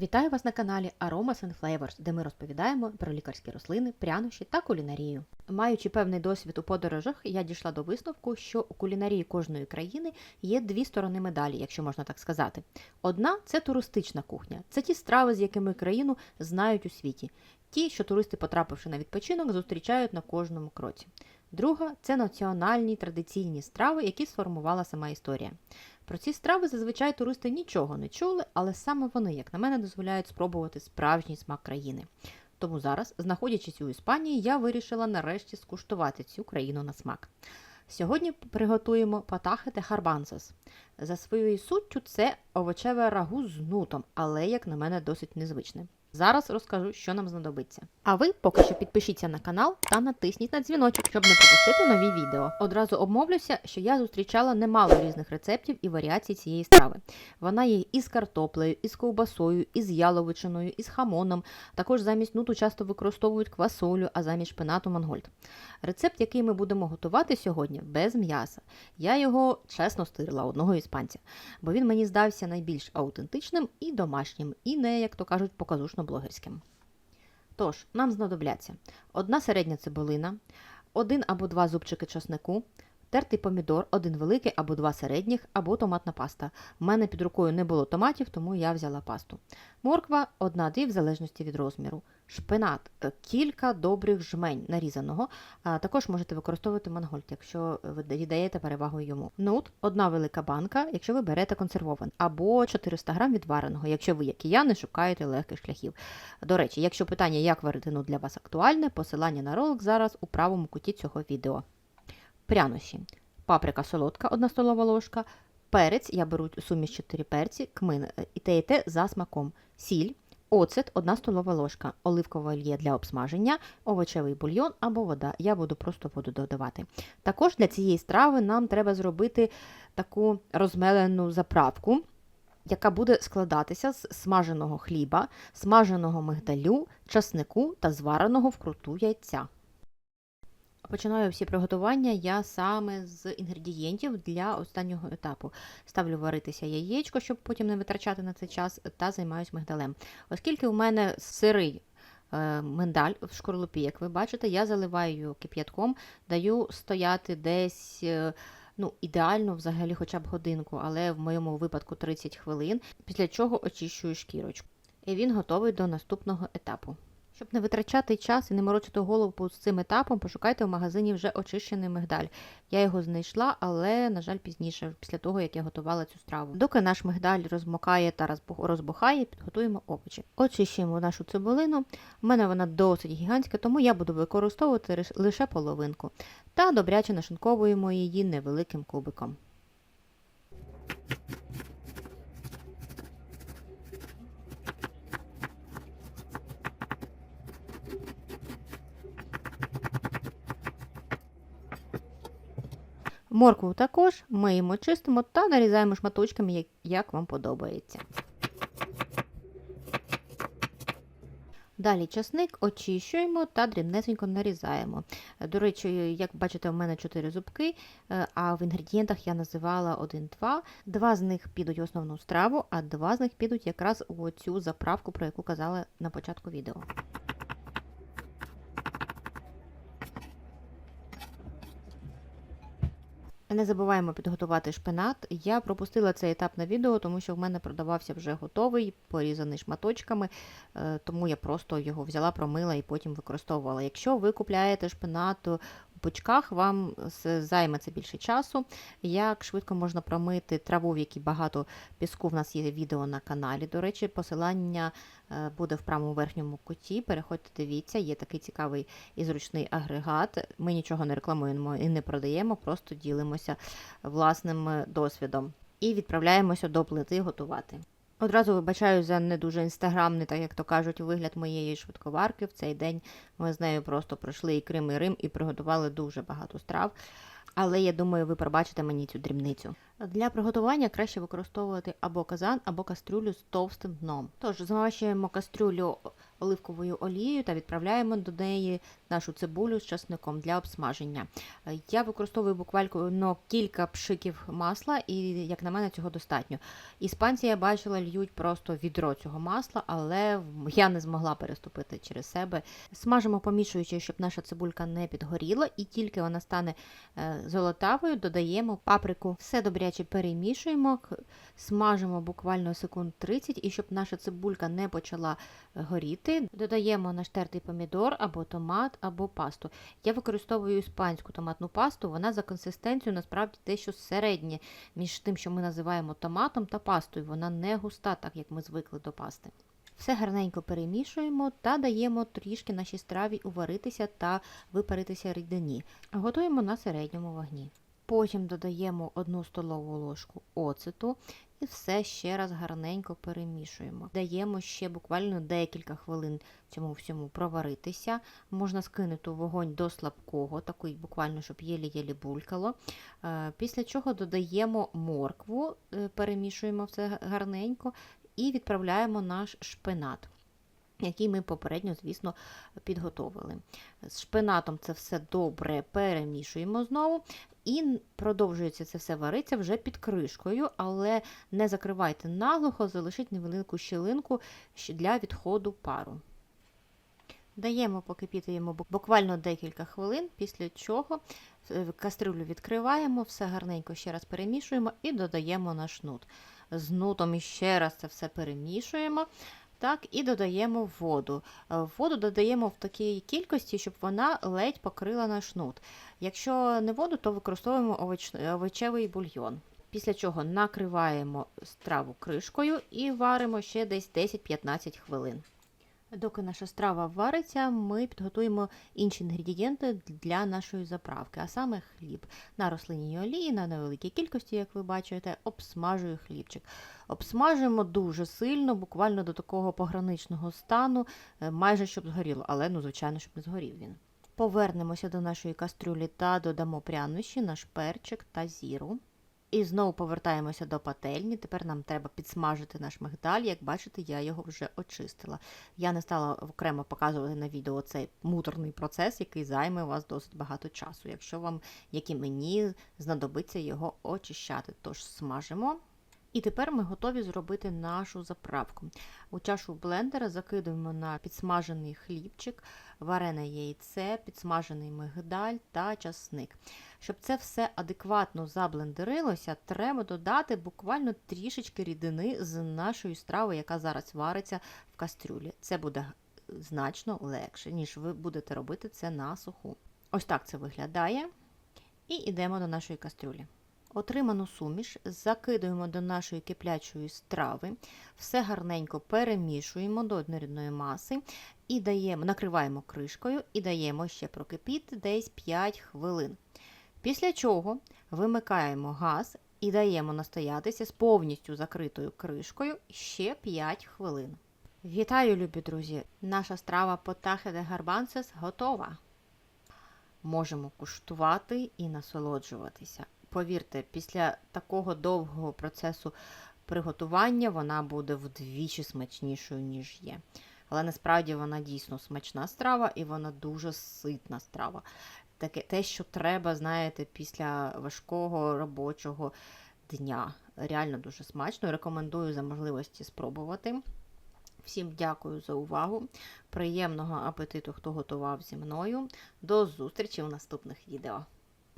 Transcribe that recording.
Вітаю вас на каналі Aromas and Flavors, де ми розповідаємо про лікарські рослини, прянощі та кулінарію. Маючи певний досвід у подорожах, я дійшла до висновку, що у кулінарії кожної країни є дві сторони медалі, якщо можна так сказати. Одна це туристична кухня, це ті страви, з якими країну знають у світі, ті, що туристи, потрапивши на відпочинок, зустрічають на кожному кроці. Друга це національні традиційні страви, які сформувала сама історія. Про ці страви зазвичай туристи нічого не чули, але саме вони, як на мене, дозволяють спробувати справжній смак країни. Тому зараз, знаходячись у Іспанії, я вирішила нарешті скуштувати цю країну на смак. Сьогодні приготуємо патахи те харбансас. За своєю суттю це овочеве рагу з нутом, але, як на мене, досить незвичне. Зараз розкажу, що нам знадобиться. А ви поки що підпишіться на канал та натисніть на дзвіночок, щоб не пропустити нові відео. Одразу обмовлюся, що я зустрічала немало різних рецептів і варіацій цієї страви. Вона є і з картоплею, і з ковбасою, і з яловичиною, і з хамоном. Також замість нуту часто використовують квасолю, а замість шпинату мангольд. Рецепт, який ми будемо готувати сьогодні, без м'яса. Я його чесно стирила одного іспанця, бо він мені здався найбільш аутентичним і домашнім, і не, як то кажуть, показушно блогерським. Тож, нам знадобляться одна середня цибулина, один або два зубчики часнику, тертий помідор, один великий або два середніх, або томатна паста. У мене під рукою не було томатів, тому я взяла пасту. Морква одна-дві в залежності від розміру. Шпинат е, кілька добрих жмень нарізаного. Також можете використовувати мангольд, якщо ви віддаєте перевагу йому. Нут одна велика банка, якщо ви берете консервований, або 400 грам відвареного, якщо ви, як і я, не шукаєте легких шляхів. До речі, якщо питання, як варити нут для вас актуальне, посилання на ролик зараз у правому куті цього відео. Прянощі. Паприка солодка, 1 столова ложка, перець, я беру суміш 4 перці, кмин е, і те і те за смаком, сіль, оцет, 1 столова ложка, оливкове олія для обсмаження, овочевий бульйон або вода. Я буду просто воду додавати. Також для цієї страви нам треба зробити таку розмелену заправку. Яка буде складатися з смаженого хліба, смаженого мигдалю, часнику та звареного вкруту яйця. Починаю всі приготування я саме з інгредієнтів для останнього етапу. Ставлю варитися яєчко, щоб потім не витрачати на це час, та займаюся мигдалем. Оскільки у мене сирий е, миндаль в шкорлупі, як ви бачите, я заливаю кип'ятком, даю стояти десь. е, Ну, ідеально взагалі хоча б годинку, але в моєму випадку 30 хвилин, після чого очищую шкірочку. І він готовий до наступного етапу. Щоб не витрачати час і не морочити голову з цим етапом, пошукайте в магазині вже очищений мигдаль. Я його знайшла, але, на жаль, пізніше, після того, як я готувала цю страву. Доки наш мигдаль розмокає та розбухає, підготуємо овочі. Очищуємо нашу цибулину. У мене вона досить гігантська, тому я буду використовувати лише половинку. Та добряче нашинковуємо її невеликим кубиком. Моркву також миємо, чистимо та нарізаємо шматочками, як- вам подобається. Далі часник очищуємо та дрібнесенько нарізаємо. До речі, як бачите, у мене 4 зубки, е, а в інгредієнтах я називала 1-2. Два з них підуть в основну страву, а два з них підуть якраз у цю заправку, про яку казала на початку відео. Не забуваємо підготувати шпинат. Я пропустила цей етап на відео, тому що в мене продавався вже готовий, порізаний шматочками, е, тому я просто його взяла, промила і потім використовувала. Якщо ви купляєте шпинат пучках, вам займе це більше часу. Як швидко можна промити траву, в якій багато піску, в нас є відео на каналі. До речі, посилання е, буде в правому верхньому куті. Переходьте, дивіться, є такий цікавий і зручний агрегат. Ми нічого не рекламуємо і не продаємо, просто ділимося власним е, досвідом. І відправляємося до плити готувати. Одразу вибачаю за не дуже інстаграмний, так як то кажуть, вигляд моєї швидковарки. В цей день ми з нею просто пройшли і Крим, і Рим і приготували дуже багато страв. Але я думаю, ви пробачите мені цю дрібницю. Для приготування краще використовувати або казан, або кастрюлю з товстим дном. Тож змащуємо кастрюлю оливковою олією та відправляємо до неї нашу цибулю з часником для обсмаження. Е, Я використовую буквально кілька пшиків масла, і, як на мене, цього достатньо. Іспанці, я бачила, льють просто відро цього масла, але я не змогла переступити через себе. Смажимо, помішуючи, щоб наша цибулька не підгоріла, і тільки вона стане е, золотавою, додаємо паприку. Все добряче перемішуємо, смажимо буквально секунд 30, і щоб наша цибулька не почала горіти, додаємо наш тертий помідор або томат, або пасту. Я використовую іспанську томатну пасту, вона за консистенцією насправді дещо середнє між тим, що ми називаємо томатом та пастою. Вона не густа, так як ми звикли до пасти. Все гарненько перемішуємо та даємо трішки нашій страві уваритися та випаритися рідині. Готуємо на середньому вогні. Потім додаємо 1 столову ложку оцету і все ще раз гарненько перемішуємо. Даємо ще буквально декілька хвилин цьому всьому проваритися. Можна скинути вогонь до слабкого, такий буквально, щоб єлі-єлі булькало. Е, Після чого додаємо моркву, е, перемішуємо все гарненько і відправляємо наш шпинат. Який ми попередньо, звісно, підготовили. З шпинатом це все добре перемішуємо знову, і продовжується це все вариться вже під кришкою, але не закривайте наглухо, залишіть невелику щілинку для відходу пару. Даємо покипіти йому буквально декілька хвилин, після чого е, кастрюлю відкриваємо, все гарненько ще раз перемішуємо і додаємо наш нут. З нутом іще раз це все перемішуємо. Так, і додаємо воду. Е, Воду додаємо в такій кількості, щоб вона ледь покрила наш нут. Якщо не воду, то використовуємо овоч- овочевий бульйон. Після чого накриваємо страву кришкою і варимо ще десь 10-15 хвилин. Доки наша страва вариться, ми підготуємо інші інгредієнти для нашої заправки, а саме хліб. На рослинній олії, на невеликій кількості, як ви бачите, обсмажую хлібчик. Обсмажуємо дуже сильно, буквально до такого пограничного стану, е, майже щоб згоріло, але ну, звичайно, щоб не згорів він. Повернемося до нашої кастрюлі та додамо прянощі, наш перчик та зіру. І знову повертаємося до пательні. Тепер нам треба підсмажити наш мигдаль. Як бачите, я його вже очистила. Я не стала окремо показувати на відео цей муторний процес, який займе у вас досить багато часу. Якщо вам, як і мені, знадобиться його очищати. Тож смажимо. І тепер ми готові зробити нашу заправку. У чашу блендера закидуємо на підсмажений хлібчик, варене яйце, підсмажений мигдаль та часник. Щоб це все адекватно заблендерилося, треба додати буквально трішечки рідини з нашої страви, яка зараз вариться в кастрюлі. Це буде значно легше, ніж ви будете робити це на суху. Ось так це виглядає. І йдемо до нашої кастрюлі. Отриману суміш закидуємо до нашої киплячої страви, все гарненько перемішуємо до однорідної маси і даємо, накриваємо кришкою і даємо ще прокипіти десь 5 хвилин. Після чого вимикаємо газ і даємо настоятися з повністю закритою кришкою ще 5 хвилин. Вітаю, любі друзі! Наша страва потахе де гарбансес готова. Можемо куштувати і насолоджуватися. Повірте, після такого довгого процесу приготування вона буде вдвічі смачнішою, ніж є. Але насправді вона дійсно смачна страва і вона дуже ситна страва. Таке те, що треба, знаєте, після важкого робочого дня. Реально дуже смачно. Рекомендую за можливості спробувати. Всім дякую за увагу. Приємного апетиту, хто готував зі мною. До зустрічі у наступних відео.